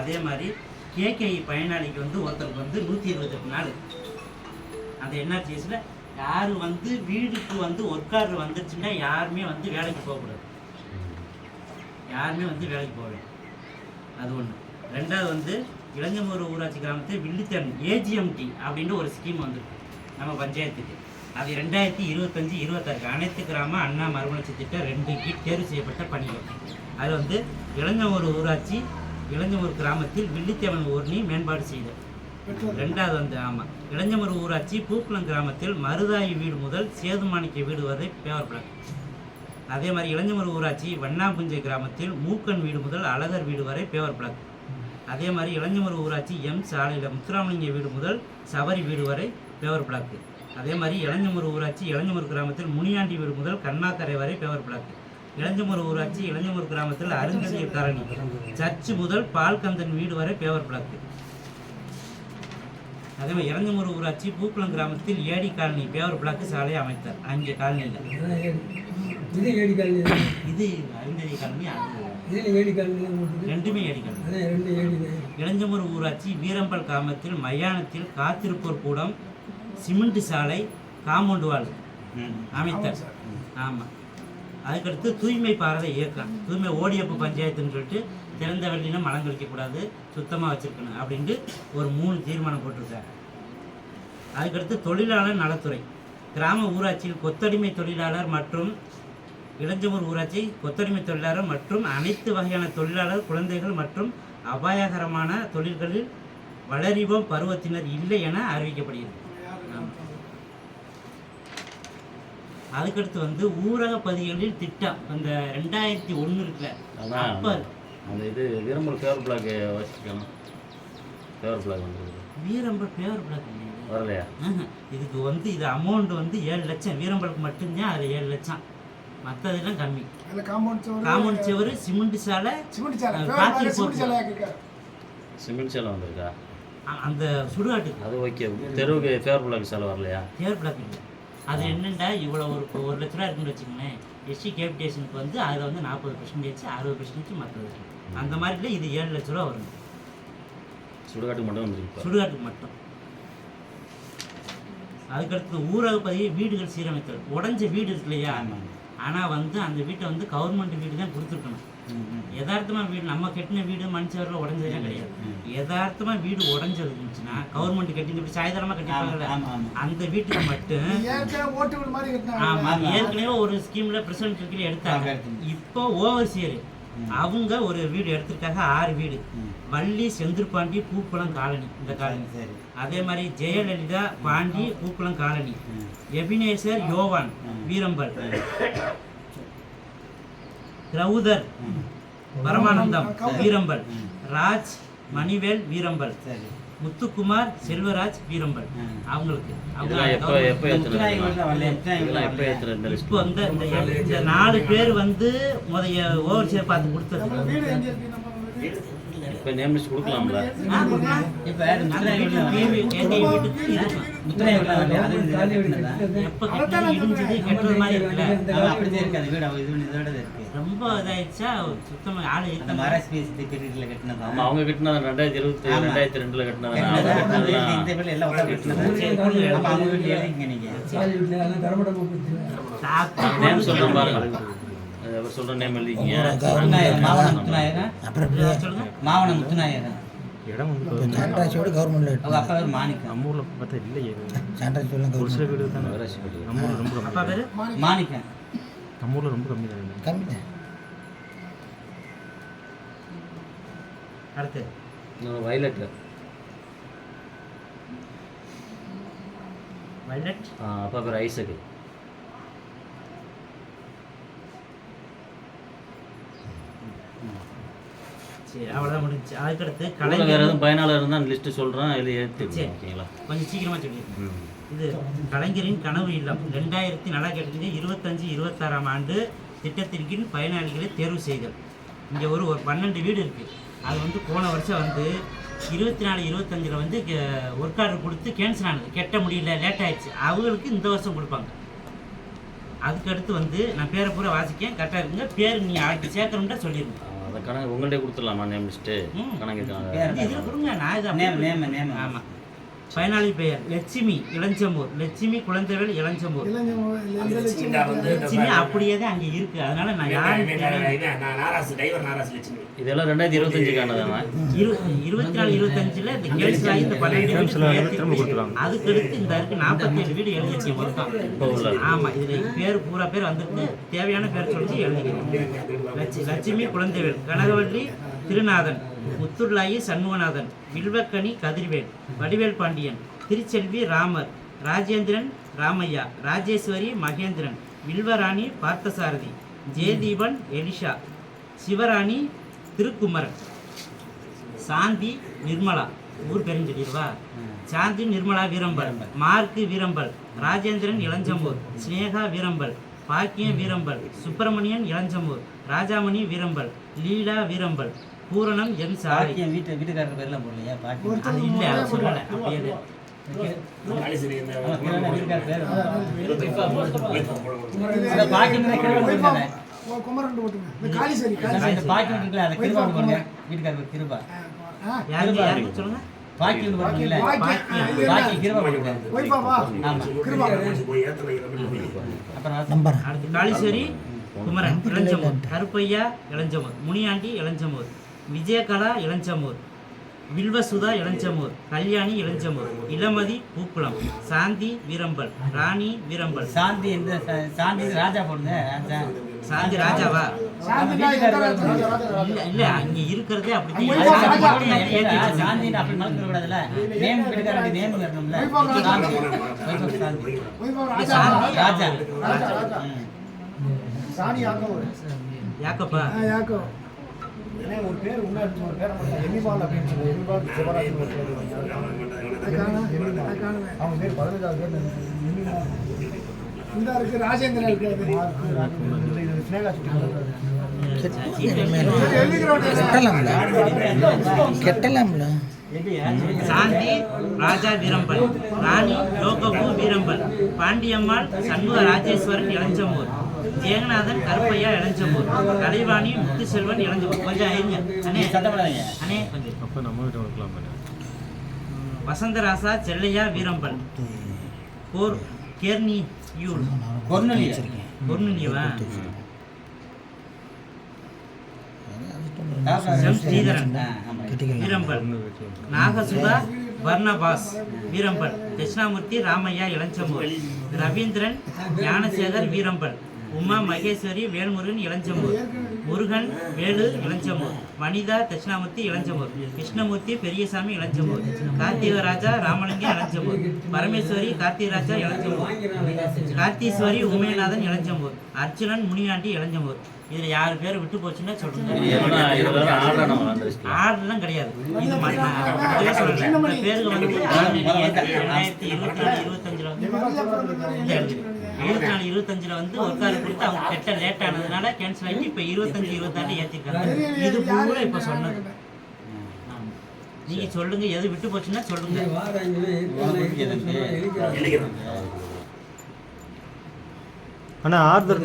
அதே மாதிரி கேகேஇ பயனாளிக்கு வந்து ஒருத்தருக்கு வந்து நூற்றி இருபத்தெட்டு நாள். அந்த என்ஆர்ஜிஎஸில் யார் வந்து வீடுக்கு வந்து ஒர்க்கார் ஆர்டர் வந்துருச்சுன்னா யாருமே வந்து வேலைக்கு போகக்கூடாது யாருமே வந்து வேலைக்கு போகல அது ஒன்று ரெண்டாவது வந்து இளஞ்சமூர் ஊராட்சி கிராமத்தில் வில்லித்தன் ஏஜிஎம்டி அப்படின்ற ஒரு ஸ்கீம் வந்திருக்கு. நம்ம பஞ்சாயத்துக்கு. அது ரெண்டாயிரத்தி இருபத்தஞ்சி இருபத்தாறு அனைத்து கிராம அண்ணா மறுமலர்ச்சி திட்டம் ரெண்டு கீழ் தேர்வு செய்யப்பட்ட பணிகள். அது வந்து இளஞ்சமூர் ஊராட்சி இளஞ்சமூர் கிராமத்தில் வில்லித்தேவன் ஊர்னி மேம்பாடு செய்தல் ரெண்டாவது வந்து ஆமாம் இளஞ்சமூர் ஊராட்சி பூக்குளம் கிராமத்தில் மருதாயி வீடு முதல் சேதுமாணிக்க வீடு வரை பேவர் பிளாக் அதே மாதிரி இளஞ்சமூர் ஊராட்சி வண்ணாம்புஞ்சை கிராமத்தில் மூக்கன் வீடு முதல் அழகர் வீடு வரை பேவர் பிளாக் அதே மாதிரி இளஞ்சமூர் ஊராட்சி எம் சாலையில் முத்துராமலிங்க வீடு முதல் சபரி வீடு வரை பேவர் பிளாக் அதே மாதிரி இளஞ்சமூர் ஊராட்சி இளஞ்சமூர் கிராமத்தில் முனியாண்டி வீடு முதல் கண்ணாக்கரை வரை பேவர் பிளாக் இளஞ்சமூர் ஊராட்சி இளஞ்சமூர் கிராமத்தில் அருங்கதியர் காரணி. சர்ச்சு முதல் பால்கந்தன் வீடு வரை பேவர் பிளாக் அதே மாதிரி இறந்தமூர் ஊராட்சி பூக்குளம் கிராமத்தில் ஏடி காலனி பேவர் பிளாக்கு சாலை அமைத்தார். அங்கே காலனியில். இது ஏடி காலனி இது. அருந்ததி காலனி ரெண்டுமே ஏடி காலனி. இளஞ்சமூர் ஊராட்சி வீரம்பல் கிராமத்தில் மயானத்தில் காத்திருப்போர் கூடம் சிமெண்ட் சாலை காம்பவுண்ட் வால் அமைத்தார். ஆமாம் அதுக்கடுத்து தூய்மை பாரத இயக்கம். தூய்மை ஓடியப்பு பஞ்சாயத்துன்னு சொல்லிட்டு திறந்த வெளியில மலம் கழிக்கக்கூடாது சுத்தமாக வச்சுருக்கணும் அப்படின்ட்டு ஒரு மூணு தீர்மானம் போட்டிருக்காரு. அதுக்கடுத்து தொழிலாளர் நலத்துறை. கிராம ஊராட்சியில் கொத்தடிமை தொழிலாளர் மற்றும் இளஞ்சமூர் ஊராட்சி கொத்தடிமை தொழிலாளர் மற்றும் அனைத்து வகையான தொழிலாளர் குழந்தைகள் மற்றும் அபாயகரமான தொழில்களில் வளரிவோம் பருவத்தினர் இல்லை என அறிவிக்கப்படுகிறது ஆமா. அதுக்கடுத்து வந்து ஊரக பதிவுகளில் திட்டம். அந்த ரெண்டாயிரத்தி ஒன்று இருக்குல்ல. அப்போ அந்த இது வீரம்பல் ஃபேவர் பிளாக் வச்சுருக்கணும் ஃபேவர் பிளாக் வந்துருக்கு வீரம்பல் பேவர் பிளாக்? வரலையா? ஆஹா. இதுக்கு வந்து இது அமௌண்ட் வந்து ஏழு லட்சம். வீரம்பலுக்கு மட்டும்தான் அது ஏழு லட்சம். மற்றதெல்லாம் கம்மி. காம்பவுண்ட் சுவர் காம்பவுண்ட் செவரு சிமெண்ட் சாலை சிமெண்ட் சாலை. சிமெண்ட். சாலை வந்திருக்கா? அந்த சுடுகாட்டுக்கு. அது ஓகே தெருவுக்கு ஃபேவர் பிளாக் சேலை வரலையா? பேர் பிளாக் இல்லை. அது என்னண்டா இவ்வளோ ஒரு ஒரு லட்ச ரூபா இருக்குன்னு வச்சுக்கோங்களேன். எஸ்சி கேபிடேஷனுக்கு வந்து அதில் வந்து நாற்பது பர்சன்டேஜ் அறுபது பர்சன்டேஜ் மற்றது அந்த மாதிரில இது ஏழு லட்ச ரூபா வரும் சுடுகாட்டுக்கு மட்டும் வந்துருக்கு சுடுகாட்டுக்கு மட்டும். அதுக்கடுத்து ஊரக பதிவு வீடுகள் சீரமைத்தல். உடஞ்ச வீடு இருக்கு இல்லையா? ஆனால் வந்து அந்த வீட்டை வந்து கவர்மெண்ட் வீடு தான் கொடுத்துருக்கணும். யதார்த்தமா வீடு நம்ம கட்டின வீடு மனுஷவரில் உடஞ்சதெல்லாம் கிடையாது. யதார்த்தமா வீடு உடஞ்சது இருந்துச்சுன்னா கவர்மெண்ட் கட்டி இப்படி சாயந்தரமா கட்டிப்பாங்கல்ல அந்த வீட்டுக்கு மட்டும் ஏற்கனவே ஓட்டு வீடு மாதிரி ஆமா கட்டினாங்க ஏற்கனவே ஒரு ஸ்கீம்ல பிரசிடன்ட் கீழே எடுத்தாங்க. இப்போ ஓவர்சியர் அவங்க ஒரு வீடு எடுத்திருக்காங்க ஆறு வீடு. வள்ளி செந்திருப்பாண்டி பூக்குளம் காலனி இந்த காலனி. அதே மாதிரி ஜெயலலிதா பாண்டி பூக்குளம் காலனி. எபினேசர் யோவான் வீரம்பல். ரவுதர் பரமானந்தம் வீரம்பல். ராஜ் மணிவேல் வீரம்பல். முத்துக்குமார் செல்வராஜ் வீரம்பல். அவங்களுக்கு இப்போ இந்த இந்த- நாலு பேர் வந்து முதைய ஓவர்சியர் பார்த்து கொடுத்தது. இப்போ நேம் லிஸ்ட் கொடுக்கலாம்ல? கேவி- கேவி வீட்டுக்கு ரொம்ப இதாயிடுச்சா? சுத்தமா ஆளு இருக்க ஆமாம் அவங்க கட்டினது? ரெண்டாயிரத்தி இருபத்தி ரெண்டாயிரத்தி ரெண்டில் கட்டினது? அவங்க சாலி வீட்டில் எல்லாம் தரமட்டம் கொடுத்துருக்காங்க நேம் சொல்கிறேன் பாருங்க. அவர் சொல்கிற நேம் எழுதிக்கிங்க சொல்லுங்க. மாவன முத்துநாயகன்? இடம் வந்து அப்பா பேர் மாணிக்கம். நம்ம ஊரில் பார்த்தா இல்லையே. சான்றாட்சியோட ஒரு சில கவர்மெண்ட். வீடு தான். நம்ம ஊரில் ரொம்ப அப்பா கம்மி பேரு? மாணிக்கம். நம்ம ஊரில் ரொம்ப கம்மி தான் கம்மி தான் அடுத்து வயலட்? வயலட் அப்பா பேர் ஐசக்கு. சரி அவ்வளோதான் முடிஞ்சு. அதுக்கடுத்து கூட வேறு கலைஞர் எதுவும் பயனாளர் இருந்தால் லிஸ்ட்டு சொல்கிறேன் ஏற்றி. ஓகேங்களா? கொஞ்சம் சீக்கிரமா சொல்லிடுங்க. ம். இது கலைஞரின் கனவு இல்லம். ரெண்டாயிரத்தி நல்லா கேட்டீங்க இருபத்தஞ்சு இருபத்தாறாம் ஆண்டு திட்டத்தின் கீழ் பயனாளிகளை தேர்வு செய்தல். இங்கே ஒரு ஒரு பன்னெண்டு வீடு இருக்குது அது வந்து போன வருஷம் வந்து இருபத்தி நாலு இருபத்தஞ்சில் வந்து ஒர்க் ஆர்டர் கொடுத்து கேன்சல் ஆனது. கெட்ட முடியல லேட் ஆயிடுச்சு. அவங்களுக்கு இந்த வருஷம் கொடுப்பாங்க. அதுக்கு அடுத்து வந்து நான் பேரை பூரா வாசிக்கேன். கரெக்டாக இருக்குங்க. பேர் நீங்கள் ஆட்டி சேர்க்கணும்னா சொல்லிடுங்க. அந்த கணக்கு உங்கள்கிட்ட கொடுத்துடலாமா நேம் லிஸ்ட்டு ம். கணக்கு நேம் நேம் நேம் ஆமா. பயனாளி பெயர் லட்சுமி இளஞ்சம்பூர். லட்சுமி குழந்தைவேல் இளஞ்சம்பூர். லட்சம் அப்படியே தான் அங்க இருக்கு. அதனால நான் யாரும் இதெல்லாம் ரெண்டாயிரத்தி இருபத்தஞ்சுக்கானதாண்ணா இரு- இருபத்தி நாலு இருபத்தஞ்சுல இந்த ஆகி இந்த பன்னெண்டு. அதுக்கு அடுத்து இந்த இருக்கு நாற்பத்தி ஏழு வீடு எழுதிச்சு மொத்தம். ஆமா இதுல பேர் பூரா பேர் வந்திருக்கு தேவையான பேர் சொல்லி எழுதிக்கிறேன் லட்சு லட்சுமி குழந்தைவேல் கனகவல்லி திருநாதன். முத்துர்லாயி சண்முகநாதன் வில்வக்கனி கதிர்வேல் வடிவேல் பாண்டியன் திருச்செல்வி ராமர் ராஜேந்திரன் ராமையா ராஜேஸ்வரி மகேந்திரன் வில்வராணி பார்த்தசாரதி ஜெயதீபன் எலிஷா சிவராணி திருக்குமரன். சாந்தி நிர்மலா ஊர் பேரும் சாந்தி நிர்மலா வீரம்பல் மார்க்கு வீரம்பல் ராஜேந்திரன் இளஞ்சம்பூர் ஸ்னேகா வீரம்பல் பாக்கியம் வீரம்பல் சுப்பிரமணியன் இளஞ்சம்பூர் ராஜாமணி வீரம்பல் லீலா வீரம்பல் பூரணம் என் சாலை பாக்கியம் வீட்டு வீட்டுக்காரர் பேர்லாம் போடலையா? பாக்கியம். அது இல்லை அதை சொல்லலை. அப்படியே கிருபா காளிசரி சொல்லுங்க? பாக்கியம் போட்டுருக்கீங்களா பாக்கியம். பாக்கியம் கிருபா அடுத்து. காளீஸ்வரி குமரன் இளஞ்சமூர். கருப்பையா இளஞ்சமூர். முனியாண்டி இளஞ்சமூர். விஜயகலா இளஞ்சமூர். வில்வசுதா இளஞ்சமூர். கல்யாணி இளஞ்சமூர். இளமதி பூக்குளம். சாந்தி வீரம்பல். ராணி வீரம்பல். சாந்தி எந்த சாந்தி ராஜா ராஜா. சாந்தி ராஜாவா? இல்ல இல்ல அங்க இருக்கிறதே அப்படி. சாந்தி அப்படி மறந்துட கூடாதுல்ல. நேம் வீட்டுக்காரர் நேம் வரணும்ல சாந்தி. ராஜா. சாணி யாக்கோ. யாக்கப்பா? யாக்கோ. ஏன்னா ஒரு பேர் உண்டாச்சு ஒரு பேரை எமிபால் அப்படின்னு சொல்லி எமிபால் சிவராஜ் ஒரு பேர் அவங்க பேர் பதினஞ்சாவது பேர் எமிபால் இந்த இருக்கு ராஜேந்திரன் இருக்காது ஸ்னேகா கெட்டலாம்ல. கெட்டலாம்ல. சாந்தி ராஜா வீரம்பல் ராணி லோகபு வீரம்பல் பாண்டியம்மாள் சண்முக ராஜேஸ்வரன் இளஞ்சமூர். ஜெகநாதன் கருப்பையா இளஞ்சமூர் கலைவாணி முத்துசெல்வன் இளஞ்சமூர் கொஞ்சம் இருங்க அண்ணே அண்ணே கொஞ்சம் அப்போ நம்ம வீட்டை கொடுக்கலாம் பாரு. வசந்தராசா செல்லையா வீரம்பல் கோர் கேர்னி யூல் கொர்னலி பொருணிவா தாத்தா- எம். ஸ்ரீதரன். வீரம்பல் நாகசுதா வர்ணபாஸ் வீரம்பல் தட்சிணாமூர்த்தி ராமையா இளஞ்சமூர். ரவீந்திரன் ஞானசேகர் வீரம்பல் உமா மகேஸ்வரி வேல்முருகன் இளஞ்சமூர் முருகன் வேலு இளஞ்சமூர் வனிதா தட்சிணாமூர்த்தி இளஞ்சமூர் கிருஷ்ணமூர்த்தி பெரியசாமி இளஞ்சமூர் கார்த்திகராஜா ராமலிங்கம் இளஞ்சமூர் பரமேஸ்வரி கார்த்திகராஜா இளஞ்சமூர் கார்த்தீஸ்வரி உமையநாதன் இளஞ்சமூர் அர்ச்சுனன் முனியாண்டி இளஞ்சமூர் இதுல யாரு பேர் விட்டு போச்சுன்னா சொல்லுங்க. ஆர்டர்லாம் கிடையாது. இது பேருக்கு வந்து ரெண்டாயிரத்தி இருபத்தி நாலு இருபத்தஞ்சுல வந்து. இருபத்தி நாலு இருபத்தஞ்சுல வந்து ஒர்க்காரு கொடுத்து அவங்க கெட்ட லேட் ஆனதுனால கேன்சல் ஆகி இப்ப இருபத்தஞ்சு இருபத்தாறு ஏத்திருக்காங்க இது பூரா இப்ப சொன்னது. நீங்க சொல்லுங்க எது விட்டு போச்சுன்னா சொல்லுங்க அண்ணா ஆர்டர்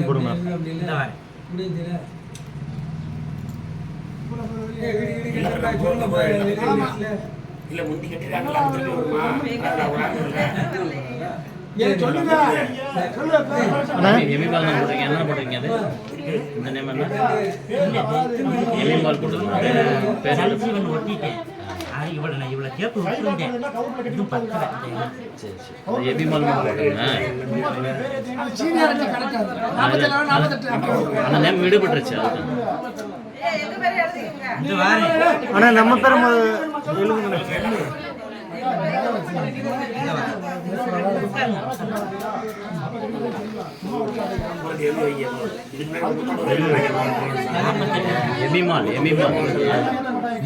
போட்டிருக்கீங்க. என்ன போட்டிருக்கீங்க அது? இந்த நேம் என்ன? எமிபால் போட்டிருக்கீங்க பேர் ஜல்ஜீவன் ஒட்டிட்டேன் அது இவ்வளவு நான் இவ்வளவு கேப்பு விட்டுருந்தேன். இதுவும் பத்தல சரி சரி. அந்த நேம் விடுபட்டுருச்சு நம்ம பேர் எழுதுங்க. எபிமால் எபிமால்.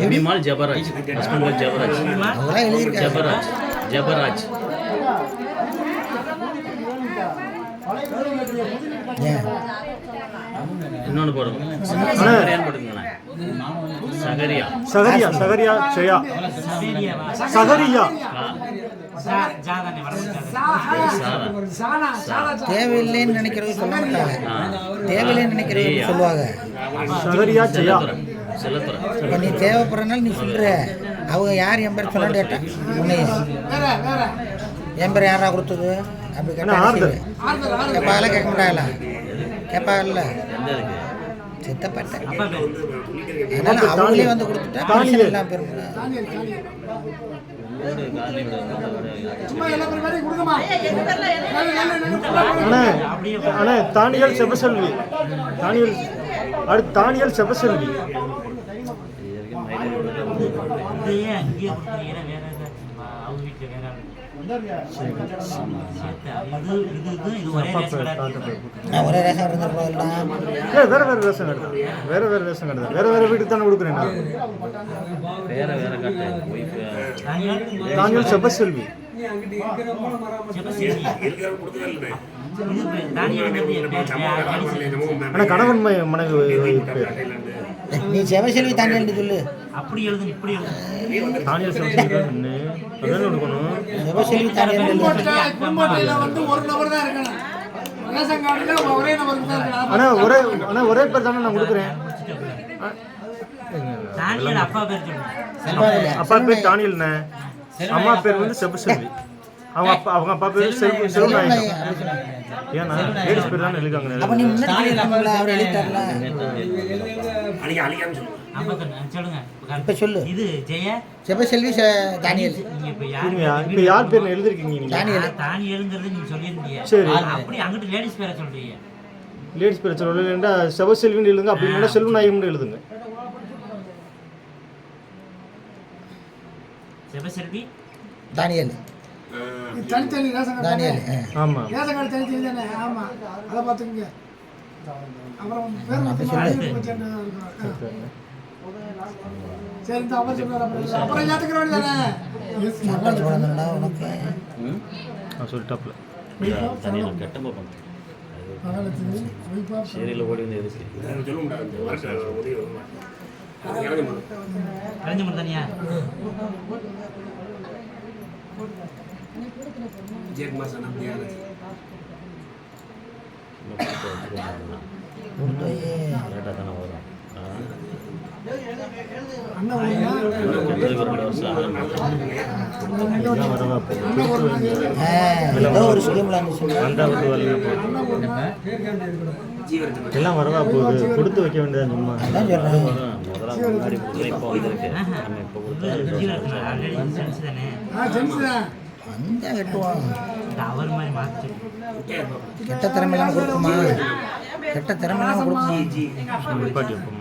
எபிமால் ஜபராஜ். ஹஸ்பண்ட் ஜபராஜ். ஜபராஜ். ஜபராஜ். இன்னொன்று போடுங்க. சகரியான்னு போட்டுங்களேன் சகரியா. சகரியா சகரியா ஜெயா சகரியா. தேவையில்லைன்னு நினைக்கிறவங்க சொல்ல மாட்டாங்க. தேவையில்லைன்னு நினைக்கிறவங்க சொல்லுவாங்க. இப்போ நீ தேவைப்படுறனால நீ சொல்கிற அவங்க யார் என் பேர் சொல்லான்னு கேட்டேன். உன்னைய. என் பேர் யாரா கொடுத்தது? அப்படி கேட்டா கேட்பாங்களா கேட்க மாட்டாங்களா? கேட்பாங்கல்ல சித்தப்பட்ட. அதனால அவங்களே வந்து கொடுத்துட்டா தானியல். பிரச்சனை இல்லாம பெருமை அண்ணே தானியல் செபசெல்வி. தானியல் அடுத்து தானியல் செபசெல்வி. இதையே அங்கேயே வேற அவங்க வீட்டில் வேற ஒரே ரேஷன் கடை. நான் ஒரே ரேஷன் இருந்த போதெல்லாம் ஏ வேற வேற ரேஷன் கடை வேற வேற ரேஷன் கடை வேற வேற வீட்டுக்கு தானே கொடுக்குறேன் நான். வேற வேற காட்டு ஒய்ஃப் தானியல் தானியல் செபசெல்வி நீ அங்கிட்டு இருக்கிறப்போ மரம் செபஸ்டியன். இது ஆனால் கணவன் மனைவி நீ செவசெல்வி தானியல் சொல்லு அப்படி எழுதுங்க இப்படி எழுதுங்க தானியல் செவசெல்வி தானியல் வந்து ஒரு நபர் தான் இருக்கணும் கார்டுல ஒரே ஆனால் ஒரே பேர் தானே நான் கொடுக்குறேன். அப்பா பேர் தானியல்ண்ணே. அம்மா பேர் வந்து செபசெல்வி அவங்க அப்பா அவங்க அப்பா பேர் செல்வ செல்வநாயகம் ஏன்னா லேடிஸ் பேர் தானே எழுதிக்காங்க அப்ப நீ முன்னாடி சொல்லிருக்கீங்களா அவர் எழுதி தரல ஐம்பத்தொன்னு சொல்லுங்க. இப்ப சொல்லு. இது ஜெய செபசெல்வி செ- தானியல். இப்ப யார் இப்போ யார் பேர் எழுதிருக்கீங்க? தானியல். தானியலுங்கிறது நீங்க சொல்லியிருந்தீங்க. சரி. அப்படி அங்கிட்டு லேடிஸ் பேரை சொல்றீங்க. லேடிஸ் பேர் சொல்லலைன்னா செவசெல்வின்னு எழுதுங்க அப்படி இல்லைன்னா செல்வநாயகம்னு எழுதுங்க. சிவசெல்வி தானியல். தனித்தனி ரேஷன் கார்டு. ஆமாம் ரேஷன் கார்டு தனித்தனி தானே? ஆமா. அதை பார்த்துக்கங்க. அப்புறம் பேர். சரி இந்த அவர் சொல்றாரு அப்புறம் அப்புறம் நான் சொல்லிட்டாப்ல தனியாக கெட்ட போகும் சரியில் ஓடி வந்து எதுக்கு கலைஞர் தனியா? கொடுத்து லேட்டாக தானே வரும் எல்லாம் வரவா போகுது கொடுத்து வைக்க வேண்டியது சும்மா முதல்ல இப்போ வந்திருக்கு வெட்டுவோம் இந்த அவர் மாதிரி மாற்றி கெட்ட திறமை இல்லாம கொடுக்குமா? கெட்ட திறமை இல்லாம கொடுக்குமா